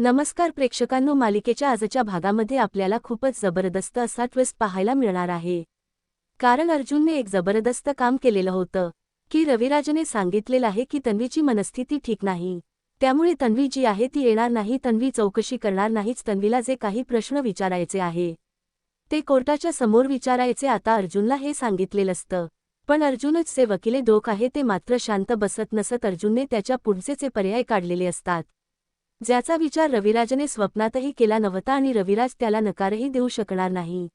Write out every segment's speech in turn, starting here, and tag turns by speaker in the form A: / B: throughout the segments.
A: नमस्कार प्रेक्षकांनो मालिकेच्या आजच्या भागामध्ये आपल्याला खूपच जबरदस्त असा ट्विस्ट पाहायला मिळणार आहे. कारण अर्जुनने एक जबरदस्त काम केलेलं होतं की रविराजने सांगितलेलं आहे की तन्वीची मनस्थिती ठीक नाही. त्यामुळे तन्वी जी आहे ती येणार नाही तन्वी चौकशी करणार नाहीच तन्वीला जे काही प्रश्न विचारायचे आहे ते कोर्टाच्या समोर विचारायचे आता अर्जुनला हे सांगितलेलं असतं. पण अर्जुनच जे वकिले डोक आहे ते मात्र शांत बसत नसत अर्जुनने त्याच्या पुढचेचे पर्याय काढलेले असतात. ज्याचा विचार रविराजने स्वप्नातही केला नव्हता आणि रविराज त्याला नकारही देऊ शकणार नाही.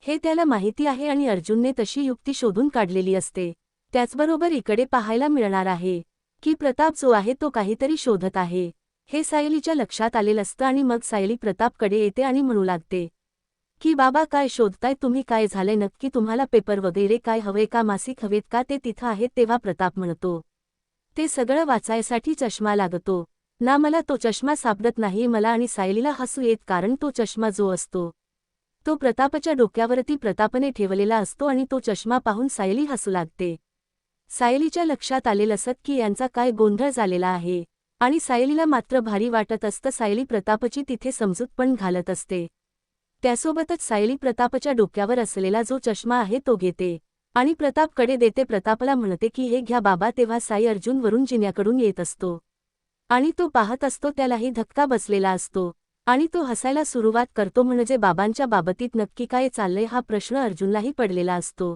A: हे त्याला माहिती आहे आणि अर्जुनने तशी युक्ती शोधून काढलेली असते. त्याचबरोबर इकडे पाहायला मिळणार आहे की प्रताप जो आहे तो काहीतरी शोधत आहे. हे सायलीच्या लक्षात आलेलं असतं आणि मग सायली प्रतापकडे येते आणि म्हणू लागते की बाबा काय शोधताय तुम्ही? काय झालंय? नक्की तुम्हाला पेपर वगैरे काय हवे का? मासिक हवेत का? ते तिथं आहेत तेव्हा प्रताप म्हणतो. ते सगळं वाचायसाठी चष्मा लागतो. ना मला तो चष्मा सापडत नाही मला आणि सायलीला हसू येत कारण तो चष्मा जो असतो तो प्रतापच्या डोक्यावरती प्रतापने ठेवलेला असतो आणि तो चष्मा पाहून सायली हसू लागते. सायलीच्या लक्षात आलेलं असत की यांचा काय गोंधळ झालेला आहे आणि सायलीला मात्र भारी वाटत असतं सायली प्रतापची तिथे समजूत पण घालत असते. त्यासोबतच सायली प्रतापच्या डोक्यावर असलेला जो चष्मा आहे तो घेते आणि प्रतापकडे देते प्रतापला म्हणते की हे घ्या बाबा तेव्हा साई अर्जुन वरून जिन्याकडून येत असतो. आणि तो पाहत असतो त्यालाही धक्का बसलेला असतो. आणि तो हसायला सुरुवात करतो म्हणजे बाबांच्या बाबतीत नक्की काय चाललंय हा प्रश्न अर्जुनलाही पडलेला असतो.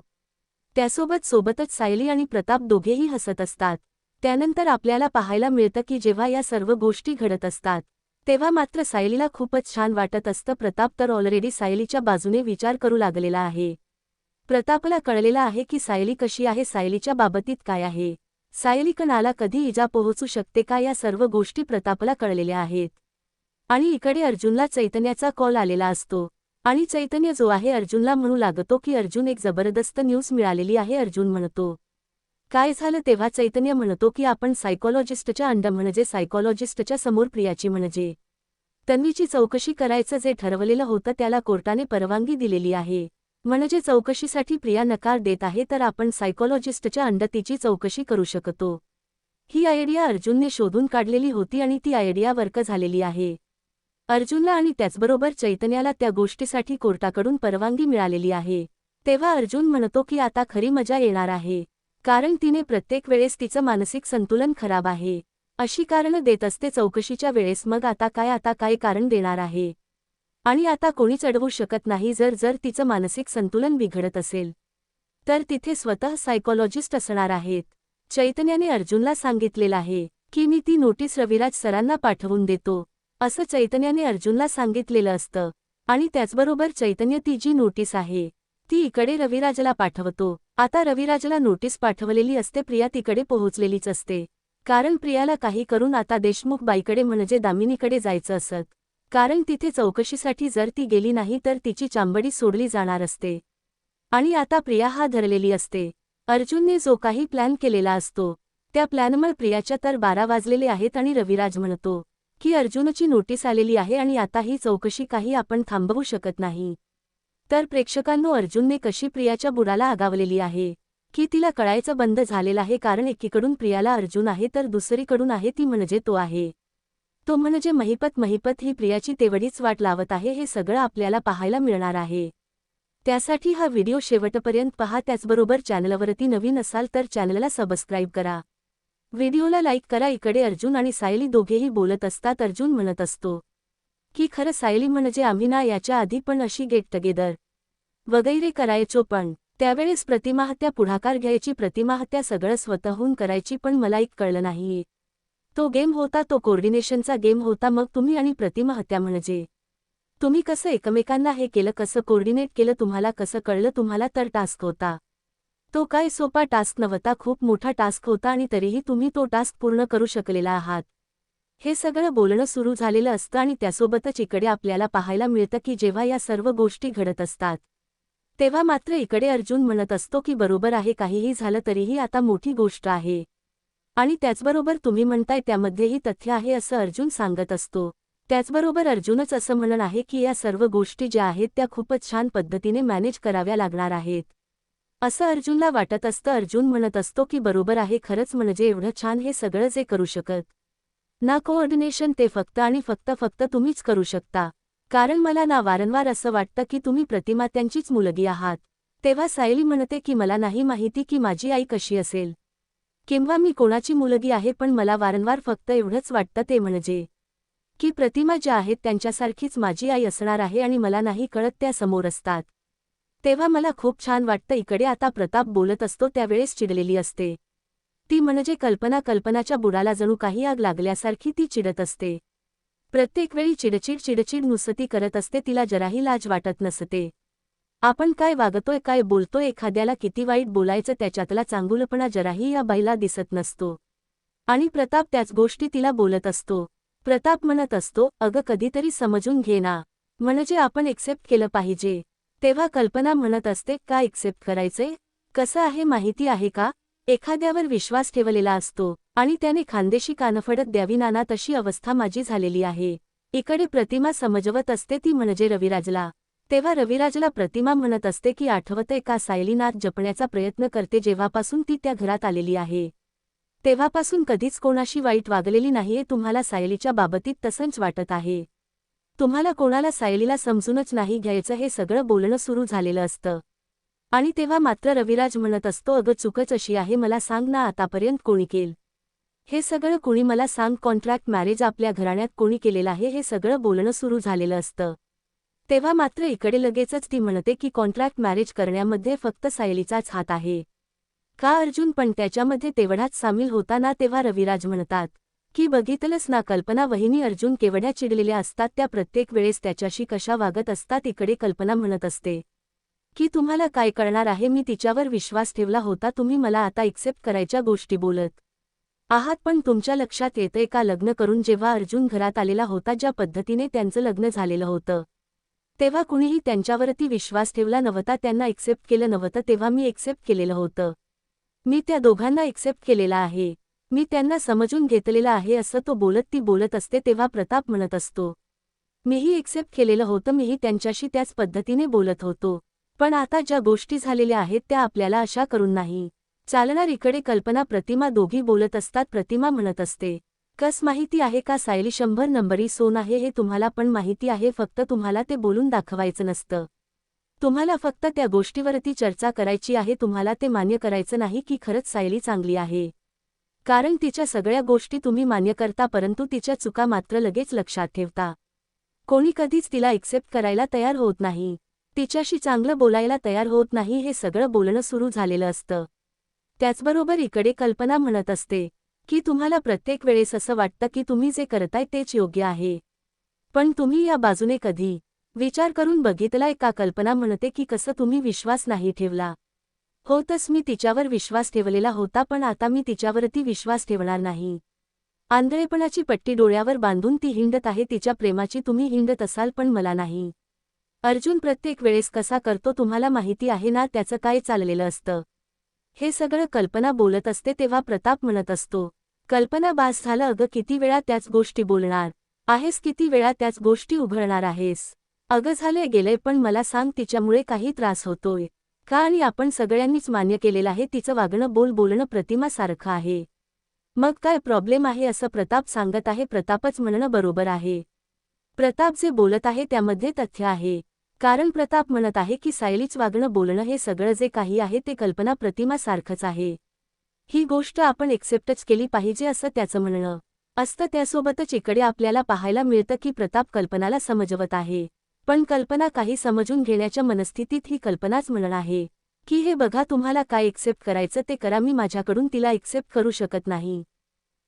A: त्यासोबत सोबतच सायली आणि प्रताप दोघेही हसत असतात. त्यानंतर आपल्याला पाहायला मिळतं की जेव्हा या सर्व गोष्टी घडत असतात तेव्हा मात्र सायलीला खूपच छान वाटत असतं. प्रताप तर ऑलरेडी सायलीच्या बाजूने विचार करू लागलेला आहे. प्रतापला कळलेला आहे की सायली कशी आहे सायलीच्या बाबतीत काय आहे. सायलिकनाला कधी इजा पोहोचू शकते का या सर्व गोष्टी प्रतापला कळलेल्या आहेत. आणि इकडे अर्जुनला चैतन्याचा कॉल आलेला असतो. आणि चैतन्य जो आहे अर्जुनला म्हणू लागतो की अर्जुन एक जबरदस्त न्यूज मिळालेली आहे अर्जुन म्हणतो. काय झालं तेव्हा चैतन्य म्हणतो की आपण सायकॉलॉजिस्टच्या अंड म्हणजे सायकॉलॉजिस्टच्या समोर प्रियाची म्हणजे. तन्वीची चौकशी करायचं जे ठरवलेलं होतं त्याला कोर्टाने परवानगी दिलेली आहे. म्हणजे चौकशीसाठी प्रिया नकार देत आहे तर आपण सायकोलॉजिस्टच्या अंडतीची चौकशी करू शकतो. ही आयडिया अर्जुनने शोधून काढलेली होती आणि ती आयडिया वर्क झालेली आहे. अर्जुनला आणि त्याचबरोबर चैतन्याला त्या गोष्टीसाठी कोर्टाकडून परवानगी मिळालेली आहे. तेव्हा अर्जुन म्हणतो की आता खरी मजा येणार आहे. कारण तिने प्रत्येक वेळेस तिचं मानसिक संतुलन खराब आहे. अशी कारणं देत असते चौकशीच्या वेळेस मग आता काय आता काय कारण देणार आहे? आणि आता कोणीच अडवू शकत नाही जर जर तिचं मानसिक संतुलन बिघडत असेल. तर तिथे स्वतः सायकोलॉजिस्ट असणार आहेत. चैतन्याने अर्जुनला सांगितलेलं आहे की मी ती नोटीस रविराज सरांना पाठवून देतो. असं चैतन्याने अर्जुनला सांगितलेलं असतं. आणि त्याचबरोबर चैतन्य ती जी नोटीस आहे ती इकडे रविराजला पाठवतो. आता रविराजला नोटीस पाठवलेली असते प्रिया तिकडे पोहोचलेलीच असते. कारण प्रियाला काही करून आता देशमुख बाईकडे म्हणजे दामिनीकडे जायचं असत. कारण तिथे चौकशीसाठी जर ती गेली नाही तर तिची चांबडी सोडली जाणार असते. आणि आता प्रिया हा धरलेली असते. अर्जुनने जो काही प्लॅन केलेला असतो त्या प्लॅनमुळे प्रियाच्या तर बारा वाजलेले आहेत आणि रविराज म्हणतो की अर्जुनची नोटीस आलेली आहे आणि आता ही चौकशी काही आपण थांबवू शकत नाही. तर प्रेक्षकांनो अर्जुनने कशी प्रियाच्या बुडाला आगावलेली आहे की तिला कळायचं बंद झालेलं आहे कारण एकीकडून प्रियाला अर्जुन आहे तर दुसरीकडून आहे ती म्हणजे तो आहे. तो म्हणजे महिपत महिपत ही प्रियाची तेवढीच वाट लावत आहे हे सगळं आपल्याला पाहायला मिळणार आहे. त्यासाठी हा व्हिडिओ शेवटपर्यंत पहा. त्याचबरोबर चॅनलवरती नवीन असाल तर चॅनलला सबस्क्राईब करा. व्हिडिओला लाईक करा. इकडे अर्जुन आणि सायली दोघेही बोलत असतात. अर्जुन म्हणत असतो की खरं सायली म्हणजे आम्ही ना याच्या आधी पण अशी गेट टगेदर वगैरे करायचो पण त्यावेळेस प्रतिमाहत्या पुढाकार घ्यायची प्रतिमाहत्या सगळं स्वतःहून करायची पण मला एक कळलं नाही. तो गेम होता तो कोऑर्डिनेशनचा गेम होता. मग तुम्ही आणि प्रतिमाहत्या म्हणजे? तुम्ही कसं एकमेकांना हे केलं कसं कोऑर्डिनेट केलं तुम्हाला कसं कळलं तुम्हाला तर टास्क होता. तो काय सोपा टास्क नव्हता खूप मोठा टास्क होता आणि तरीही तुम्ही तो टास्क पूर्ण करू शकलेला आहात. हे सगळं बोलणं सुरू झालेलं असतं आणि त्यासोबतच इकडे आपल्याला पाहायला मिळतं की जेव्हा या सर्व गोष्टी घडत असतात. तेव्हा मात्र इकडे अर्जुन म्हणत असतो की बरोबर आहे काहीही झालं तरीही आता मोठी गोष्ट आहे. आणि त्याचबरोबर तुम्ही म्हणताय त्यामध्येही तथ्य आहे असं अर्जुन सांगत असतो. त्याचबरोबर अर्जुनच असं म्हणण आहे की या सर्व गोष्टी ज्या आहेत त्या खूपच छान पद्धतीने मॅनेज कराव्या लागणार आहेत. असं अर्जुनला वाटत असतं. अर्जुन म्हणत असतो की बरोबर आहे खरंच म्हणजे एवढं छान हे सगळं जे करू शकत. ना कोऑर्डिनेशन ते फक्त आणि फक्त फक्त तुम्हीच करू शकता. कारण मला ना वारंवार असं वाटतं की तुम्ही प्रतिमा त्यांचीच मुलगी आहात. तेव्हा सायली म्हणते की मला नाही माहिती की माझी आई कशी असेल. किंवा मी कोणाची मुलगी आहे पण मला वारंवार फक्त एवढंच वाटतं ते म्हणजे की प्रतिमा ज्या आहेत त्यांच्यासारखीच माझी आई असणार आहे आणि मला नाही कळत त्या समोर असतात. तेव्हा मला खूप छान वाटतं इकडे आता प्रताप बोलत असतो त्यावेळेस चिडलेली असते. ती म्हणजे कल्पना कल्पनाच्या बुडाला जणू काही आग लागल्यासारखी ती चिडत असते. प्रत्येक वेळी चिडचिड चिडचिड नुसती करत असते तिला जराही लाज वाटत नसते. आपण काय वागतोय काय बोलतोय एखाद्याला किती वाईट बोलायचं त्याच्यातला चांगुलपणा जराही या बाईला दिसत नसतो. आणि प्रताप त्याच गोष्टी तिला बोलत असतो. प्रताप म्हणत असतो अगं कधीतरी समजून घे ना. म्हणजे आपण एक्सेप्ट केलं पाहिजे. तेव्हा कल्पना म्हणत असते का एक्सेप्ट करायचे कसं आहे माहिती आहे का? एखाद्यावर विश्वास ठेवलेला असतो. आणि त्याने खानदेशी कानफडत द्यावी नाना तशी अवस्था माझी झालेली आहे. इकडे प्रतिमा समजवत असते ती म्हणजे रविराजला. तेव्हा रविराजला प्रतिमा म्हणत असते की आठवते का सायलीनाथ जपण्याचा प्रयत्न करते जेव्हापासून ती त्या घरात आलेली आहे. तेव्हापासून कधीच कोणाशी वाईट वागलेली नाहीये तुम्हाला सायलीच्या बाबतीत तसंच वाटत आहे. तुम्हाला कोणाला सायलीला समजूनच नाही घ्यायचं हे सगळं बोलणं सुरू झालेलं असतं. आणि तेव्हा मात्र रविराज म्हणत असतो अगं चुकच अशी आहे मला सांग ना आतापर्यंत कोणी केल. हे सगळं कुणी मला सांग कॉन्ट्रॅक्ट मॅरेज आपल्या घराण्यात कोणी केलेलं आहे हे सगळं बोलणं सुरू झालेलं असतं. तेव्हा मात्र इकडे लगेचच ती म्हणते की कॉन्ट्रॅक्ट मॅरेज करण्यामध्ये फक्त सायलीचाच हात आहे. का अर्जुन पण त्याच्यामध्ये तेवढाच सामील होताना तेव्हा रविराज म्हणतात की बघितलंच ना कल्पना वहिनी अर्जुन केवढ्या चिडलेल्या असतात त्या प्रत्येक वेळेस त्याच्याशी कशा वागत असतात इकडे कल्पना म्हणत असते. की तुम्हाला काय कळणार आहे मी तिच्यावर विश्वास ठेवला होता तुम्ही मला आता एक्सेप्ट करायच्या गोष्टी बोलत आहात पण तुमच्या लक्षात येतंय का लग्न करून जेव्हा अर्जुन घरात आलेला होता ज्या पद्धतीने त्यांचं लग्न झालेलं होतं. तेव्हा कुणीही त्यांच्यावरती विश्वास ठेवला नव्हता त्यांना एक्सेप्ट केलं नव्हतं तेव्हा मी एक्सेप्ट केलेलं होतं. मी त्या दोघांना एक्सेप्ट केलेला आहे. मी त्यांना समजून घेतलेलं आहे असं तो बोलत ती बोलत असते तेव्हा प्रताप म्हणत असतो. मीही एक्सेप्ट केलेलं होतं मीही त्यांच्याशी त्याच पद्धतीने बोलत होतो. पण आता ज्या गोष्टी झालेल्या आहेत त्या आपल्याला अशा करून नाही. चालणार इकडे कल्पना प्रतिमा दोघी बोलत असतात प्रतिमा म्हणत असते. कस माहिती आहे का सायली? शंभर नंबरी सोन आहे हे तुम्हाला पण माहिती आहे फक्त तुम्हाला ते बोलून दाखवायचं नसतं. तुम्हाला फक्त त्या गोष्टीवरती चर्चा करायची आहे तुम्हाला ते मान्य करायचं नाही की खरंच सायली चांगली आहे. कारण तिच्या सगळ्या गोष्टी तुम्ही मान्य करता परंतु तिच्या चुका मात्र लगेच लक्षात ठेवता. कोणी कधीच तिला एक्सेप्ट करायला तयार होत नाही. तिच्याशी चांगलं बोलायला तयार होत नाही हे सगळं बोलणं सुरू झालेलं असतं. त्याचबरोबर इकडे कल्पना म्हणत असते की तुम्हाला प्रत्येक वेळेस असं वाटतं की तुम्ही जे करताय तेच योग्य आहे. पण तुम्ही या बाजूने कधी विचार करून बघितलाय का कल्पना म्हणते की कसं तुम्ही विश्वास नाही ठेवला. होतच मी तिच्यावर विश्वास ठेवलेला होता पण आता मी तिच्यावरती विश्वास ठेवणार नाही. आंधळेपणाची पट्टी डोळ्यावर बांधून ती हिंडत आहे तिच्या प्रेमाची तुम्ही हिंडत असाल पण मला नाही. अर्जुन प्रत्येक वेळेस कसा करतो तुम्हाला माहिती आहे ना त्याचं काय चाललेलं असतं. हे सगळं कल्पना बोलत असते तेव्हा प्रताप म्हणत असतो कल्पना बास झालं अगं किती वेळा त्याच गोष्टी बोलणार? आहेस किती वेळा त्याच गोष्टी उघडणार आहेस? अगं झालंय गेलंय पण मला सांग तिच्यामुळे काही त्रास होतोय. का आणि आपण सगळ्यांनीच मान्य केलेलं आहे तिचं वागणं बोल बोलणं प्रतिमासारखं आहे. मग काय प्रॉब्लेम आहे असं प्रताप सांगत आहे प्रतापच म्हणणं बरोबर आहे. प्रताप जे बोलत आहे त्यामध्ये तथ्य आहे. कारण प्रताप म्हणत आहे की सायलीच वागणं बोलणं हे सगळं जे काही आहे ते कल्पना प्रतिमासारखंच आहे. ही गोष्ट आपण एक्सेप्टच केली पाहिजे असं त्याचं म्हणणं. असतं त्यासोबतच इकडे आपल्याला पाहायला मिळतं की प्रताप कल्पनाला समजवत आहे. पण कल्पना काही समजून घेण्याच्या मनस्थितीत ही कल्पनाच म्हणणं आहे. की हे बघा तुम्हाला काय एक्सेप्ट करायचं ते करा मी माझ्याकडून तिला एक्सेप्ट करू शकत नाही.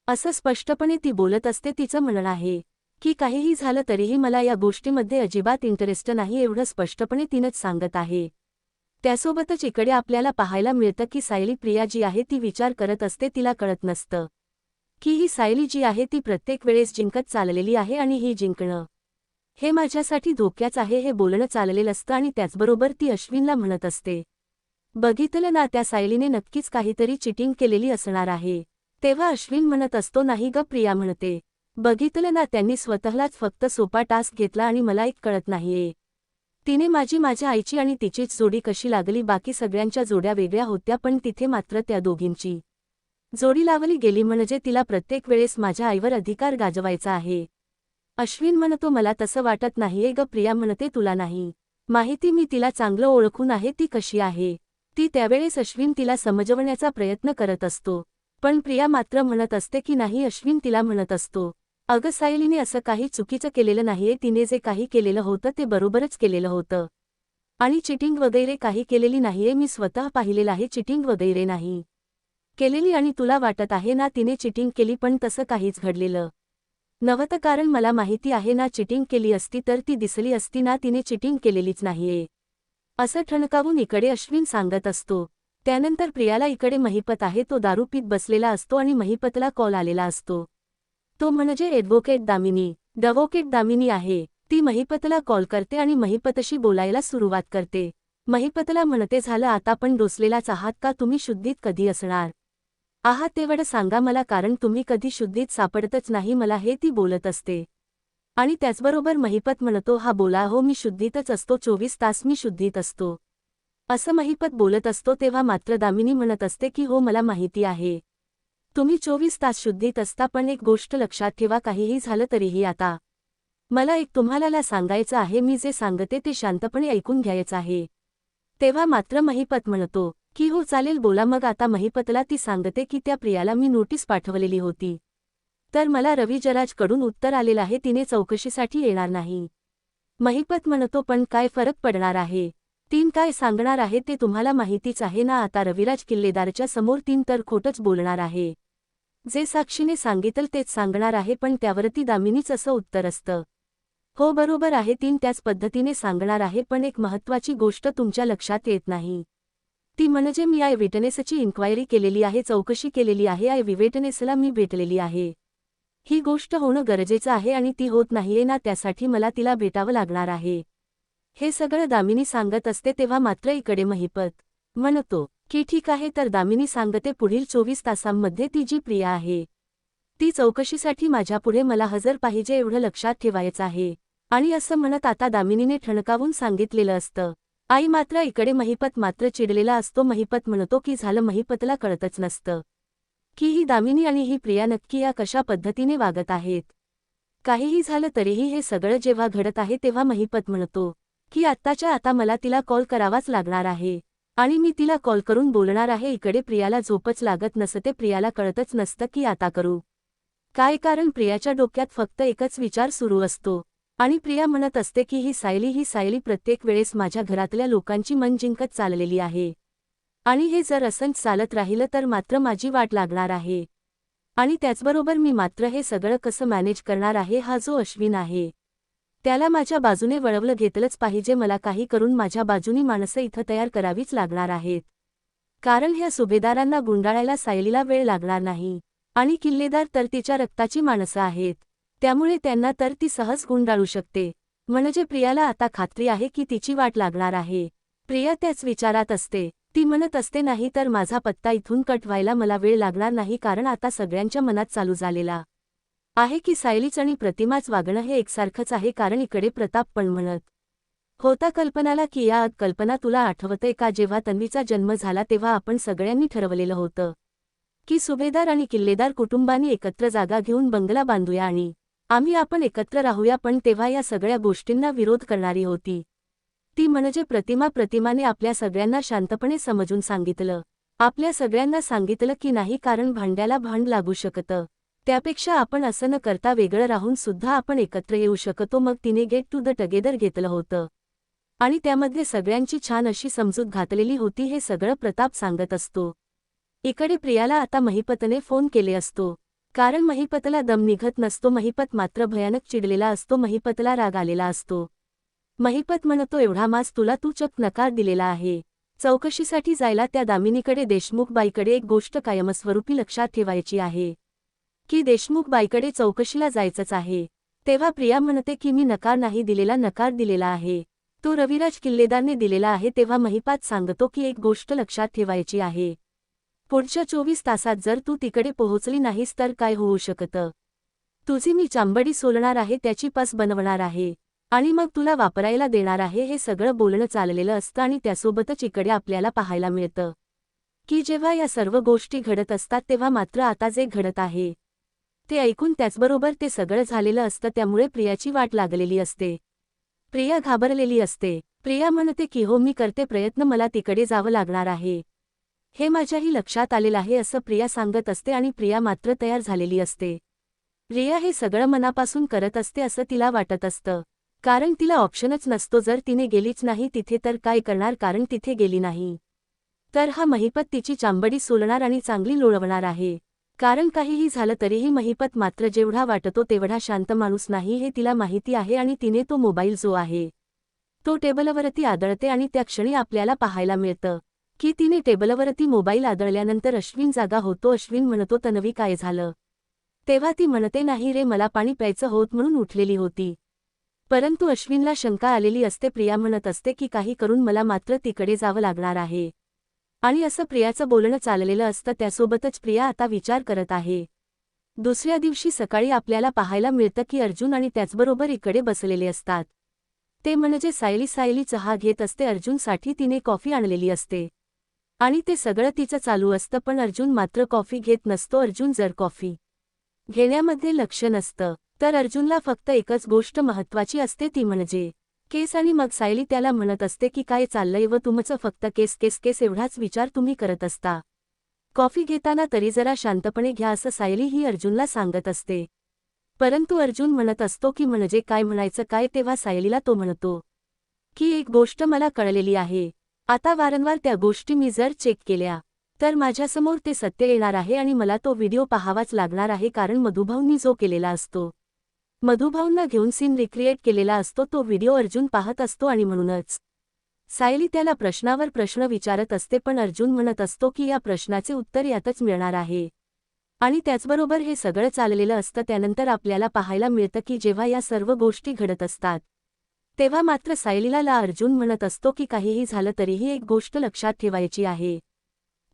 A: असं स्पष्टपणे ती बोलत असते तिचं म्हणणं आहे. की काहीही झालं तरीही मला या गोष्टीमध्ये अजिबात इंटरेस्ट नाही एवढं स्पष्टपणे तिनंच सांगत आहे. त्यासोबतच इकडे आपल्याला पाहायला मिळतं की सायली प्रिया जी आहे ती विचार करत असते तिला कळत नसतं. की ही सायली जी आहे ती प्रत्येक वेळेस जिंकत चाललेली आहे आणि ही जिंकणं. हे माझ्यासाठी धोक्याच आहे हे बोलणं चाललेलं असतं आणि त्याचबरोबर ती अश्विनला म्हणत असते. बघितलं ना त्या सायलीने नक्कीच काहीतरी चिटिंग केलेली असणार आहे. तेव्हा अश्विन म्हणत असतो नाही ग प्रिया म्हणते. बघितलं ना त्यांनी स्वतःलाच फक्त सोपा टास्क घेतला आणि मला एक कळत नाहीये. तिने माझी माझ्या आईची आणि तिचीच जोडी कशी लागली बाकी सगळ्यांच्या जोड्या वेगळ्या होत्या पण तिथे मात्र त्या दोघींची जोडी लावली गेली म्हणजे तिला प्रत्येक वेळेस माझ्या आईवर अधिकार गाजवायचा आहे. अश्विन म्हणतो मला तसं वाटत नाहीये ग प्रिया म्हणते तुला नाही. माहिती मी तिला चांगलं ओळखून आहे ती कशी आहे. ती त्यावेळेस अश्विन तिला समजवण्याचा प्रयत्न करत असतो. पण प्रिया मात्र म्हणत असते की नाही अश्विन तिला म्हणत असतो. अगं सायलीने असं काही चुकीचं केलेलं नाहीये तिने जे काही केलेलं होतं ते बरोबरच केलेलं होतं. आणि चिटिंग वगैरे काही केलेली नाहीये मी स्वतः पाहिलेलं आहे चिटिंग वगैरे नाही. केलेली आणि तुला वाटत आहे ना तिने चिटिंग केली पण तसं काहीच घडलेलं. नव्हतं कारण मला माहिती आहे ना चिटिंग केली असती तर ती दिसली असती ना तिने चिटिंग केलेलीच नाहीये. असं ठणकावून इकडे अश्विन सांगत असतो. त्यानंतर प्रियाला इकडे महिपत आहे तो दारू पीत बसलेला असतो आणि महिपतला कॉल आलेला असतो. तो म्हणजे ॲडव्होकेट दामिनी. डव्होकेट दामिनी आहे. ती महिपतला कॉल करते आणि महिपतशी बोलायला सुरुवात करते. महिपतला म्हणते झालं आता पण डोसलेलाच आहात का? तुम्ही शुद्धीत कधी असणार? आहात तेवढं सांगा मला कारण तुम्ही कधी शुद्धीत सापडतच नाही मला हे ती बोलत असते. आणि त्याचबरोबर महिपत म्हणतो हा बोला हो मी शुद्धीतच असतो चोवीस तास मी शुद्धीत असतो. असं महिपत बोलत असतो तेव्हा मात्र दामिनी म्हणत असते की हो मला माहिती आहे. तुम्ही चोवीस तास शुद्धीत असता पण एक गोष्ट लक्षात ठेवा काहीही झालं तरीही आता. मला एक तुम्हाला सांगायचं आहे मी जे सांगते ते शांतपणे ऐकून घ्यायचं आहे. तेव्हा मात्र महिपत म्हणतो की हो चालेल बोला. मग आता महिपतला ती सांगते की त्या प्रियाला मी नोटीस पाठवलेली होती. तर मला रवी जराजकडून उत्तर आलेलं आहे तिने चौकशीसाठी येणार नाही. महिपत म्हणतो पण काय फरक पडणार आहे? तीन काय सांगणार आहे ते तुम्हाला माहितीच आहे ना? आता रविराज किल्लेदारच्या समोर तीन तर खोटच बोलणार आहे. जे साक्षीने सांगितलं तेच सांगणार आहे पण त्यावरती दामिनीच असं उत्तर असतं. हो बरोबर आहे तीन त्याच पद्धतीने सांगणार आहे पण एक महत्वाची गोष्ट तुमच्या लक्षात येत नाही. ती म्हणजे मी आय विटनेसची इन्क्वायरी केलेली आहे चौकशी केलेली आहे आय विवेटनेसला मी भेटलेली आहे. ही गोष्ट होणं गरजेचं आहे आणि ती होत नाहीये ना त्यासाठी मला तिला भेटावं लागणार आहे. हे सगळं दामिनी सांगत असते तेव्हा मात्र इकडे महिपत म्हणतो की ठीक आहे तर दामिनी सांगते पुढील चोवीस तासांमध्ये ती जी प्रिया आहे ती चौकशीसाठी माझ्यापुढे मला हजर पाहिजे एवढं लक्षात ठेवायचं आहे. आणि असं म्हणत आता दामिनीने ठणकावून सांगितलेलं असतं. आई मात्र इकडे महिपत मात्र चिडलेला असतो महिपत म्हणतो की झालं महिपतला कळतच नसतं. की ही दामिनी आणि ही प्रिया नक्की या कशा पद्धतीने वागत आहेत? काहीही झालं तरीही हे सगळं जेव्हा घडत आहे तेव्हा महिपत म्हणतो की आत्ताच्या आता मला तिला कॉल करावाच लागणार आहे. आणि मी तिला कॉल करून बोलणार आहे इकडे प्रियाला झोपच लागत नसते प्रियाला कळतच नसतं की आता करू. काय कारण प्रियाच्या डोक्यात फक्त एकच विचार सुरू असतो. आणि प्रिया म्हणत असते की ही सायली ही सायली प्रत्येक वेळेस माझ्या घरातल्या लोकांची मन जिंकत चाललेली आहे. आणि हे जर असंच चालत राहिलं तर मात्र माझी वाट लागणार आहे. आणि त्याचबरोबर मी मात्र हे सगळं कसं मॅनेज करणार आहे हा जो अश्विन आहे. त्याला माझ्या बाजूने वळवलं घेतलंच पाहिजे. मला काही करून माझ्या बाजूनी माणसं इथं तयार करावीच लागणार आहेत. कारण ह्या सुभेदारांना गुंडाळायला सायलीला वेळ लागणार नाही. आणि किल्लेदार तर तिच्या रक्ताची माणसं आहेत. त्यामुळे त्यांना तर ती सहज गुंडाळू शकते. म्हणजे प्रियाला आता खात्री आहे की तिची वाट लागणार आहे. प्रिया त्याच विचारात असते. ती म्हणत असते नाही तर माझा पत्ता इथून कट व्हायला मला वेळ लागणार नाही कारण आता सगळ्यांच्या मनात चालू झालेला आहे की सायलीच आणि प्रतिमाच वागणं हे एकसारखंच आहे कारण इकडे प्रताप पण म्हणत होता कल्पनाला की या कल्पना तुला आठवतंय का जेव्हा तन्वीचा जन्म झाला तेव्हा आपण सगळ्यांनी ठरवलेलं होतं की सुभेदार आणि किल्लेदार कुटुंबांनी एकत्र जागा घेऊन बंगला बांधूया आणि आम्ही आपण एकत्र राहूया पण तेव्हा या सगळ्या गोष्टींना विरोध करणारी होती. ती म्हणजे प्रतिमा प्रतिमाने आपल्या सगळ्यांना शांतपणे समजून सांगितलं. आपल्या सगळ्यांना सांगितलं की नाही कारण भांड्याला भांड लागू शकतं. त्यापेक्षा आपण असं न करता वेगळं राहून सुद्धा आपण एकत्र येऊ शकतो. मग तिने गेट टू द टगेदर घेतलं होतं. आणि त्यामध्ये सगळ्यांची छान अशी समजूत घातलेली होती हे सगळं प्रताप सांगत असतो. इकडे प्रियाला आता महिपतने फोन केले असतो. कारण महिपतला दम निघत नसतो. महिपत मात्र भयानक चिडलेला असतो. महिपतला राग आलेला असतो. महिपत म्हणतो एवढा मास तुला तू चक नकार दिलेला आहे. चौकशीसाठी जायला त्या दामिनीकडे देशमुख बाईकडे एक गोष्ट कायमस्वरूपी लक्षात ठेवायची आहे. की देशमुख बाईकडे चौकशीला जायचंच आहे. तेव्हा प्रिया म्हणते की मी नकार नाही दिलेला नकार दिलेला आहे. तो रविराज किल्लेदारने दिलेला आहे तेव्हा महिपात सांगतो की एक गोष्ट लक्षात ठेवायची आहे. पुढच्या चोवीस तासात जर तू तिकडे पोहोचली नाहीस तर काय होऊ शकतं? तुझी मी चांबडी सोलणार आहे त्याची पास बनवणार आहे. आणि मग तुला वापरायला देणार आहे हे सगळं बोलणं चाललेलं असतं आणि त्यासोबतच इकडे आपल्याला पाहायला मिळतं. की जेव्हा या सर्व गोष्टी घडत असतात तेव्हा मात्र आता जे घडत आहे ते ऐकून त्याचबरोबर ते सगळं झालेलं असतं त्यामुळे प्रियाची वाट लागलेली असते. प्रिया घाबरलेली असते. प्रिया म्हणते की हो मी करते प्रयत्न मला तिकडे जावं लागणार आहे. हे माझ्याही लक्षात आलेलं आहे असं प्रिया सांगत असते आणि प्रिया मात्र तयार झालेली असते. रिया हे सगळं मनापासून करत असते असं तिला वाटत असतं. कारण तिला ऑप्शनच नसतो जर तिने गेलीच नाही तिथे तर काय करणार कारण तिथे गेली नाही. तर हा महिपत तिची चांबडी सोलणार आणि चांगली लोळवणार आहे. कारण काहीही झालं तरीही महिपत मात्र जेवढा वाटतो तेवढा शांत माणूस नाही हे तिला माहिती आहे आणि तिने तो मोबाईल जो आहे तो टेबलवरती आदळते आणि त्या क्षणी आपल्याला पाहायला मिळतं की तिने टेबलवरती मोबाईल आदळल्यानंतर अश्विन जागा होतो अश्विन म्हणतो तनवी काय झालं? तेव्हा ती म्हणते नाही रे मला पाणी प्यायचं होत म्हणून उठलेली होती. परंतु अश्विनला शंका आलेली असते प्रिया म्हणत असते की काही करून मला मात्र तिकडे जावं लागणार आहे. आणि असं प्रियाचं बोलणं चाललेलं असतं त्यासोबतच प्रिया आता विचार करत आहे. दुसऱ्या दिवशी सकाळी आपल्याला पाहायला मिळतं की अर्जुन आणि त्याचबरोबर इकडे बसलेले असतात. ते म्हणजे सायली सायली चहा घेत असते अर्जुनसाठी तिने कॉफी आणलेली असते. आणि ते सगळं तिचं चालू असतं पण अर्जुन मात्र कॉफी घेत नसतो अर्जुन जर कॉफी घेण्यामध्ये लक्ष नसतं तर अर्जुनला फक्त एकच गोष्ट महत्वाची असते ती म्हणजे केस आणि मग सायली त्याला म्हणत असते की काय चाललंय व तुमचं फक्त केस केस केस एवढाच विचार तुम्ही करत असता. कॉफी घेताना तरी जरा शांतपणे घ्या असं सायली ही अर्जुनला सांगत असते. परंतु अर्जुन म्हणत असतो की म्हणजे काय म्हणायचं काय तेव्हा सायलीला तो म्हणतो. की एक गोष्ट मला कळलेली आहे. आता वारंवार त्या गोष्टी मी जर चेक केल्या तर माझ्यासमोर ते सत्य येणार आहे आणि मला तो व्हिडिओ पाहावाच लागणार आहे कारण मधुभाऊंनी जो केलेला असतो. मधुभाऊंना घेऊन सीन रिक्रिएट केलेला असतो तो व्हिडिओ अर्जुन पाहत असतो आणि म्हणूनच. सायली त्याला प्रश्नावर प्रश्न विचारत असते पण अर्जुन म्हणत असतो की या प्रश्नाचे उत्तर यातच मिळणार आहे. आणि त्याचबरोबर हे सगळं चाललेलं असतं त्यानंतर आपल्याला पाहायला मिळतं की जेव्हा या सर्व गोष्टी घडत असतात. तेव्हा मात्र सायलीला ला अर्जुन म्हणत असतो की काहीही झालं तरीही एक गोष्ट लक्षात ठेवायची आहे.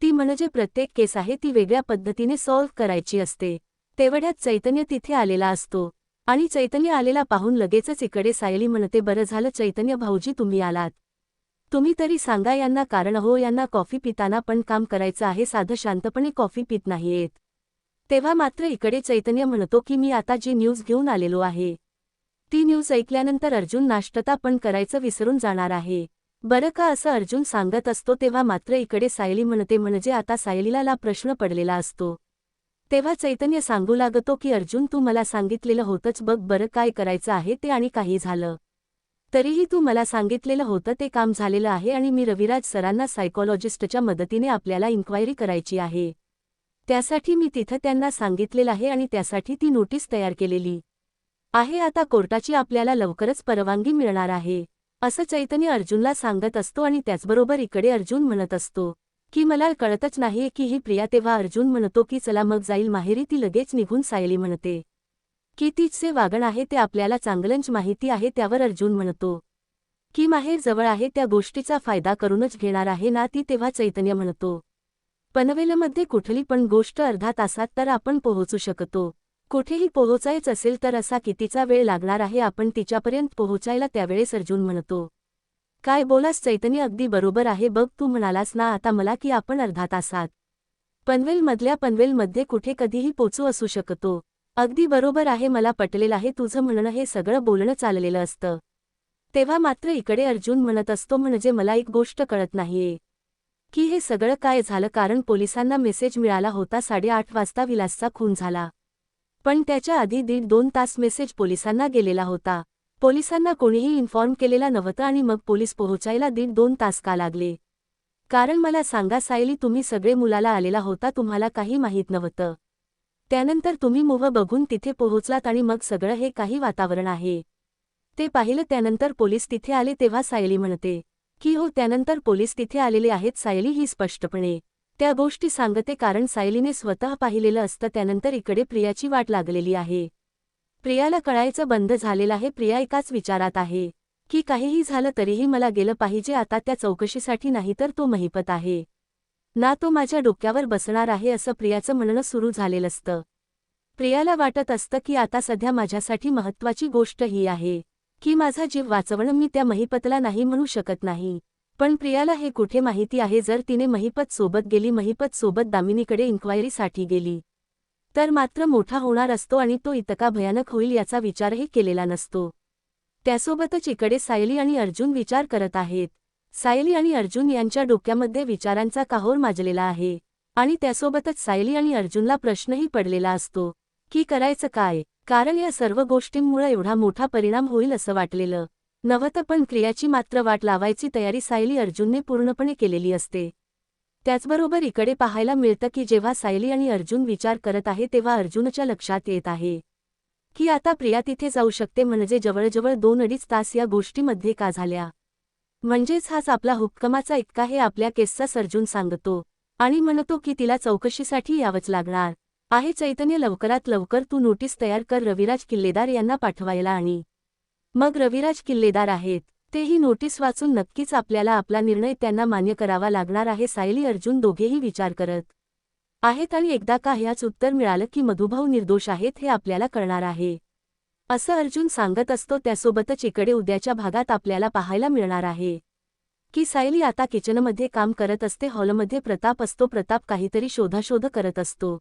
A: ती म्हणजे प्रत्येक केस आहे ती वेगळ्या पद्धतीने सॉल्व्ह करायची असते. तेवढ्यात चैतन्य तिथे आलेला असतो. आणि चैतन्य आलेला पाहून लगेचच इकडे सायली म्हणते बरं झालं चैतन्य भाऊजी तुम्ही आलात. तुम्ही तरी सांगा यांना कारण हो यांना कॉफी पिताना पण काम करायचं आहे साधं शांतपणे कॉफी पित नाहीयेत. तेव्हा मात्र इकडे चैतन्य म्हणतो की मी आता जी न्यूज घेऊन आलेलो आहे ती न्यूज ऐकल्यानंतर अर्जुन नाश्तता पण करायचं विसरून जाणार आहे. बरं का असं अर्जुन सांगत असतो तेव्हा मात्र इकडे सायली म्हणते म्हणजे आता सायलीला ला प्रश्न पडलेला असतो. तेव्हा चैतन्य सांगू लागतो की अर्जुन तू मला सांगितलेलं होतंच बघ बरं काय करायचं आहे ते आणि काही झालं. तरीही तू मला सांगितलेलं होतं ते काम झालेलं आहे आणि मी रविराज सरांना सायकोलॉजिस्टच्या मदतीने आपल्याला इन्क्वायरी करायची आहे. त्यासाठी मी तिथं त्यांना सांगितलेलं आहे आणि त्यासाठी ती नोटीस तयार केलेली आहे. आता कोर्टाची आपल्याला लवकरच परवानगी मिळणार आहे. असं चैतन्य अर्जुनला सांगत असतो आणि त्याचबरोबर इकडे अर्जुन म्हणत असतो. की मला कळतच नाहीये की ही प्रिया तेव्हा अर्जुन म्हणतो की चला मग जाईल माहेरी ती लगेच निघून सायली म्हणते. की तिचे वागण आहे ते आपल्याला चांगलंच माहिती आहे त्यावर अर्जुन म्हणतो. की माहेर जवळ आहे त्या गोष्टीचा फायदा करूनच घेणार आहे ना ती तेव्हा चैतन्य म्हणतो. पनवेलमध्ये कुठली पण गोष्ट अर्धा तासात तर आपण पोहोचू शकतो. कुठेही पोहोचायच असेल तर असा कितीचा वेळ लागणार आहे आपण तिच्यापर्यंत पोहोचायला त्यावेळेस अर्जुन म्हणतो. काय बोलास चैतन्य अगदी बरोबर आहे बघ तू म्हणालास ना आता मला की आपण अर्धा तासात. पनवेलमधल्या पनवेलमध्ये कुठे कधीही पोचू असू शकतो. अगदी बरोबर आहे मला पटलेलं आहे तुझं म्हणणं हे सगळं बोलणं चाललेलं असतं. तेव्हा मात्र इकडे अर्जुन म्हणत असतो म्हणजे मला एक गोष्ट कळत नाहीये. की हे सगळं काय झालं कारण पोलिसांना मेसेज मिळाला होता साडेआठ वाजता विलासचा खून झाला. पण त्याच्या आधी दीड दोन तास मेसेज पोलिसांना गेलेला होता. पोलिसांना कोणीही इन्फॉर्म केलेला नव्हतं आणि मग पोलीस पोहोचायला दीड दोन तास का लागले? कारण मला सांगा सायली तुम्ही सगळे मुलाला आलेला होता तुम्हाला काही माहीत नव्हतं. त्यानंतर तुम्ही मुव्ह बघून तिथे पोहोचलात आणि मग सगळं हे काही वातावरण आहे. ते पाहिलं त्यानंतर पोलीस तिथे आले तेव्हा सायली म्हणते की हो त्यानंतर पोलीस तिथे आलेले आहेत सायली ही स्पष्टपणे. त्या गोष्टी सांगते कारण सायलीने स्वतः पाहिलेलं असतं त्यानंतर इकडे प्रियाची वाट लागलेली आहे. प्रियाला कळायचं बंद झालेलं आहे. प्रिया एकाच विचारात आहे की काहीही झालं तरीही मला गेलं पाहिजे. आता त्या चौकशीसाठी नाही तर तो महिपत आहे. ना तो माझ्या डोक्यावर बसणार आहे असं प्रियाचं म्हणणं सुरू झालेलं असतं. प्रियाला वाटत असतं की आता सध्या माझ्यासाठी महत्वाची गोष्ट ही आहे की माझा जीव वाचवणं मी त्या महिपतला नाही म्हणू शकत नाही. पण प्रियाला हे कुठे माहिती आहे? जर तिने महिपत सोबत गेली महिपत सोबत दामिनीकडे इन्क्वायरीसाठी गेली तर मात्र मोठा होणार असतो आणि तो इतका भयानक होईल याचा विचारही केलेला नसतो. त्यासोबतच इकडे सायली आणि अर्जुन विचार करत आहेत. सायली आणि अर्जुन यांच्या डोक्यामध्ये विचारांचा काहोर माजलेला आहे आणि त्यासोबतच सायली आणि अर्जुनला प्रश्नही पडलेला असतो की करायचं काय? कारण या सर्व गोष्टींमुळे एवढा मोठा परिणाम होईल असं वाटलेलं. नव्हतं पण क्रियाची मात्र वाट लावायची तयारी सायली अर्जुनने पूर्णपणे केलेली असते. त्याचबरोबर इकडे पाहायला मिळतं की जेव्हा सायली आणि अर्जुन विचार करत आहे तेव्हा अर्जुनच्या लक्षात येत आहे की आता प्रिया तिथे जाऊ शकते म्हणजे जवळजवळ दोन अडीच तास या गोष्टीमध्ये का झाल्या. म्हणजेच हाच आपला हुक्कमाचा इतका हे आपल्या केसचा सर्जून सांगतो आणि म्हणतो की तिला चौकशीसाठी यावंच लागणार. आहे चैतन्य लवकरात लवकर तू नोटीस तयार कर रविराज किल्लेदार यांना पाठवायला आणि मग रविराज किल्लेदार आहेत. तेही नोटीस वाचून नक्कीच आपल्याला आपला निर्णय त्यांना मान्य करावा लागणार आहे सायली अर्जुन दोघेही विचार करत आहेत आणि एकदा का ह्याच उत्तर मिळालं की मधुभाऊ निर्दोष आहेत हे आपल्याला कळणार आहे. असं अर्जुन सांगत असतो त्यासोबतच इकडे उद्याच्या भागात आपल्याला पाहायला मिळणार आहे. की सायली आता किचनमध्ये काम करत असते हॉलमध्ये प्रताप असतो प्रताप काहीतरी शोधाशोध करत असतो.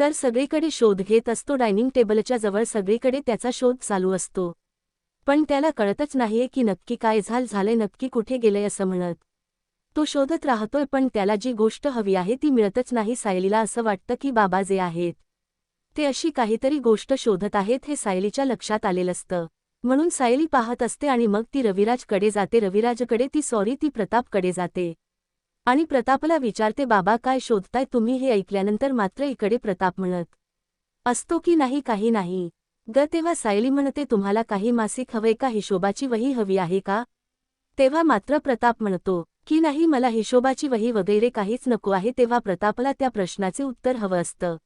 A: तर सगळीकडे शोध घेत असतो डायनिंग टेबलच्या जवळ सगळीकडे त्याचा शोध चालू असतो. पण त्याला कळतच नाहीये की नक्की काय झाल झालंय नक्की कुठे गेलंय असं म्हणत. तो शोधत राहतोय पण त्याला जी गोष्ट हवी आहे ती मिळतच नाही सायलीला असं वाटतं की बाबा जे आहेत. ते अशी काहीतरी गोष्ट शोधत आहेत हे सायलीच्या लक्षात आलेलं असतं. म्हणून सायली पाहत असते आणि मग ती रविराजकडे जाते रविराजकडे ती सॉरी ती प्रतापकडे जाते. आणि प्रतापला विचारते बाबा काय शोधताय तुम्ही? हे ऐकल्यानंतर मात्र इकडे प्रताप म्हणत असतो की नाही काही नाही. ग तेव्हा सायली म्हणते तुम्हाला काही मासिक हवंय का? हिशोबाची वही हवी आहे का? तेव्हा मात्र प्रताप म्हणतो की नाही मला हिशोबाची वही वगैरे काहीच नको आहे. तेव्हा प्रतापला त्या प्रश्नाचे उत्तर हवं असतं.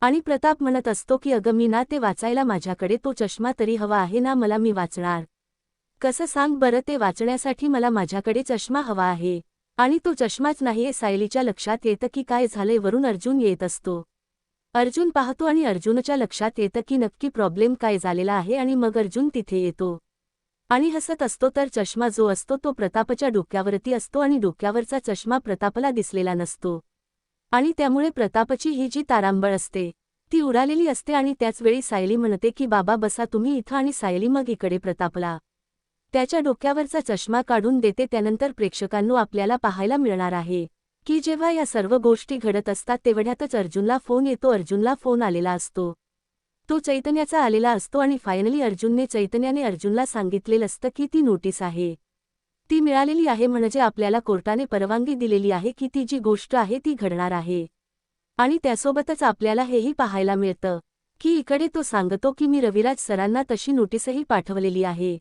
A: आणि प्रताप म्हणत असतो की अगं मी ना ते वाचायला माझ्याकडे तो चष्मा तरी हवा आहे ना मला मी वाचणार. कसं सांग बरं ते वाचण्यासाठी मला माझ्याकडे चष्मा हवा आहे. आणि तो चष्माच नाहीये सायलीच्या लक्षात येतं की काय झालंय वरून अर्जुन येत असतो. अर्जुन पाहतो आणि अर्जुनच्या लक्षात येतं की नक्की प्रॉब्लेम काय झालेला आहे आणि मग अर्जुन तिथे येतो. आणि हसत असतो तर चष्मा जो असतो तो प्रतापच्या डोक्यावरती असतो आणि डोक्यावरचा चष्मा प्रतापला दिसलेला नसतो. आणि त्यामुळे प्रतापची ही जी तारांबळ असते ती उडालेली असते आणि त्याचवेळी सायली म्हणते की बाबा बसा तुम्ही इथं आणि सायली मग इकडे प्रतापला. त्याच्या डोक्यावरचा चष्मा काढून देते त्यानंतर प्रेक्षकांनो आपल्याला पाहायला मिळणार आहे. की जेव्हा या सर्व गोष्टी घडत असतात तेवढ्यातच अर्जुनला फोन येतो अर्जुनला फोन आलेला असतो. तो चैतन्याचा आलेला असतो आणि फायनली अर्जुनने चैतन्याने अर्जुनला सांगितलेलं असतं की ती नोटीस आहे. ती मिळालेली आहे म्हणजे आपल्याला कोर्टाने परवानगी दिलेली आहे की ती जी गोष्ट आहे ती घडणार आहे. आणि त्यासोबतच आपल्याला हेही पाहायला मिळतं. की इकडे तो सांगतो की मी रविराज सरांना तशी नोटीसही पाठवलेली आहे.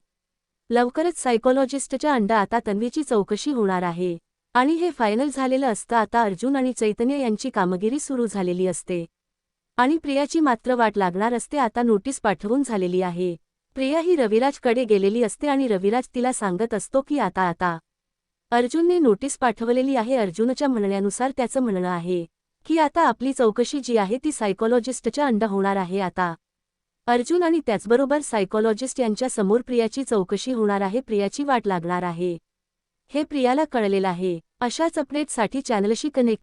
A: लवकरच सायकोलॉजिस्टच्या अंडा आता तन्वीची चौकशी होणार आहे. आणि हे फायनल झालेलं असतं आता अर्जुन आणि चैतन्य यांची कामगिरी सुरू झालेली असते. आणि प्रियाची मात्र वाट लागणार असते आता नोटीस पाठवून झालेली आहे. प्रिया ही रविराजकडे गेलेली असते आणि रविराज तिला सांगत असतो की आता आता. अर्जुनने नोटीस पाठवलेली आहे. अर्जुनच्या म्हणण्यानुसार त्याचं म्हणणं आहे की आता आपली चौकशी जी आहे ती सायकोलॉजिस्टच्या अंड होणार आहे आता. अर्जुन आणि त्याचबरोबर सायकोलॉजिस्ट यांच्या समोर प्रियाची चौकशी होणार आहे. प्रियाची वाट लागणार आहे. हे प्रियाला कळलेलं आहे. अशाच अपडेटसाठी चॅनलशी कनेक्ट